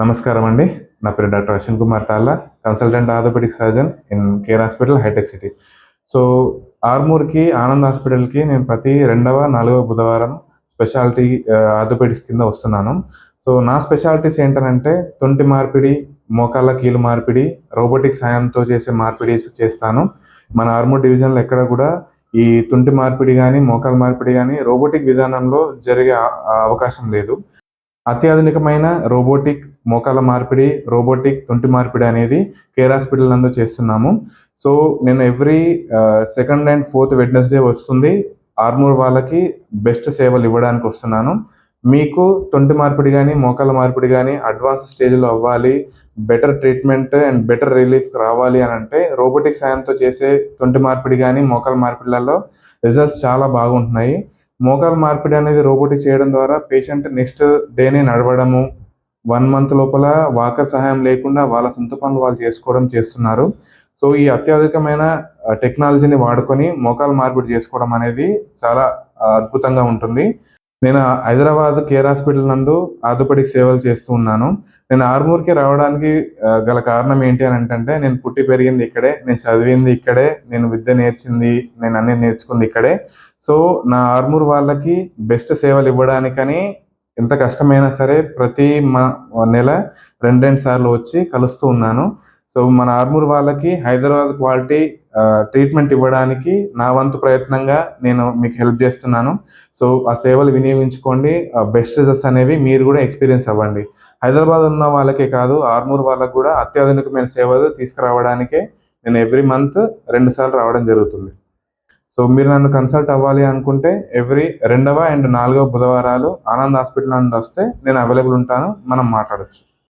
నమస్కారం అండి. నా పేరు doctor Ashwin Kumar Talla consultant orthopaedic surgeon in Care hospital Hitec City. So ఆర్మూర్కి Anand హాస్పిటల్కి నేను ప్రతి రెండవ నాలుగవ బుధవారం స్పెషాలిటీ ఆర్థోపెడిక్స్ కింద వస్తున్నాను. సో నా స్పెషాలిటీస్ ఏంటంటే తొంటి మార్పిడి మోకాళ్ళ కీలు మార్పిడి రోబోటిక్ సాయంతో చేసే మార్పిడీస్ చేస్తాను. మన ఆర్మూర్ డివిజన్లో ఎక్కడ కూడా ఈ తుంటి మార్పిడి కానీ మోకాల మార్పిడి కానీ రోబోటిక్ విధానంలో జరిగే అవకాశం లేదు. అత్యాధునికమైన రోబోటిక్ మోకాల మార్పిడి రోబోటిక్ తొంటి మార్పిడి అనేది కేర్ హాస్పిటల్ నందు చేస్తున్నాము. సో నేను every second and fourth Wednesday వస్తుంది. ఆర్మూర్ వాళ్ళకి బెస్ట్ సేవలు ఇవ్వడానికి వస్తున్నాను. మీకు తొంటి మార్పిడి కానీ మోకాల మార్పిడి కానీ అడ్వాన్స్ స్టేజ్లో అవ్వాలి better treatment and better relief రావాలి అని అంటే రోబోటిక్ సాయంతో చేసే తొంటి మార్పిడి కానీ మోకాల మార్పిడిలలో రిజల్ట్స్ చాలా బాగుంటున్నాయి. మోకాల మార్పిడి అనేది రోబోటిక్ చేయడం ద్వారా పేషెంట్ నెక్స్ట్ డేనే నడవడము. వన్ మంత్ లోపల వాకర్ సహాయం లేకుండా వాళ్ళ సొంత పనులు వాళ్ళు చేసుకోవడం చేస్తున్నారు. సో ఈ అత్యాధునికమైన టెక్నాలజీని వాడుకొని మోకాలు మార్పిడి చేసుకోవడం అనేది చాలా అద్భుతంగా ఉంటుంది. నేను హైదరాబాద్ కేర్ హాస్పిటల్ నందు ఆర్థోపెడిక్ సేవలు చేస్తూ ఉన్నాను. నేను ఆర్మూర్కి రావడానికి గల కారణం ఏంటి అని అంటే నేను పుట్టి పెరిగింది ఇక్కడే నేను చదివింది ఇక్కడే నేను విద్య నేర్చింది నేను అన్ని నేర్చుకుంది ఇక్కడే. సో నా ఆర్మూర్ వాళ్ళకి బెస్ట్ సేవలు ఇవ్వడానికని ఎంత కష్టమైనా సరే ప్రతి మా నెల రెండు రెండు సార్లు వచ్చి కలుస్తూ ఉన్నాను. సో మన ఆర్మూర్ వాళ్ళకి హైదరాబాద్ క్వాలిటీ ట్రీట్మెంట్ ఇవ్వడానికి నా వంతు ప్రయత్నంగా నేను మీకు హెల్ప్ చేస్తున్నాను. సో ఆ సేవలు వినియోగించుకోండి. బెస్ట్ రిజల్ట్స్ అనేవి మీరు కూడా ఎక్స్పీరియన్స్ అవ్వండి. హైదరాబాద్ ఉన్న వాళ్ళకే కాదు ఆర్మూర్ వాళ్ళకు కూడా అత్యాధునికమైన సేవలు తీసుకురావడానికే నేను ఎవ్రీ మంత్ రెండు సార్లు రావడం జరుగుతుంది. సో మీరు నన్ను కన్సల్ట్ అవ్వాలి అనుకుంటే ఎవ్రీ రెండవ అండ్ నాలుగవ బుధవారాలు ఆనంద్ హాస్పిటల్ నుండి వస్తే నేను అవైలబుల్ ఉంటాను. మనం మాట్లాడొచ్చు.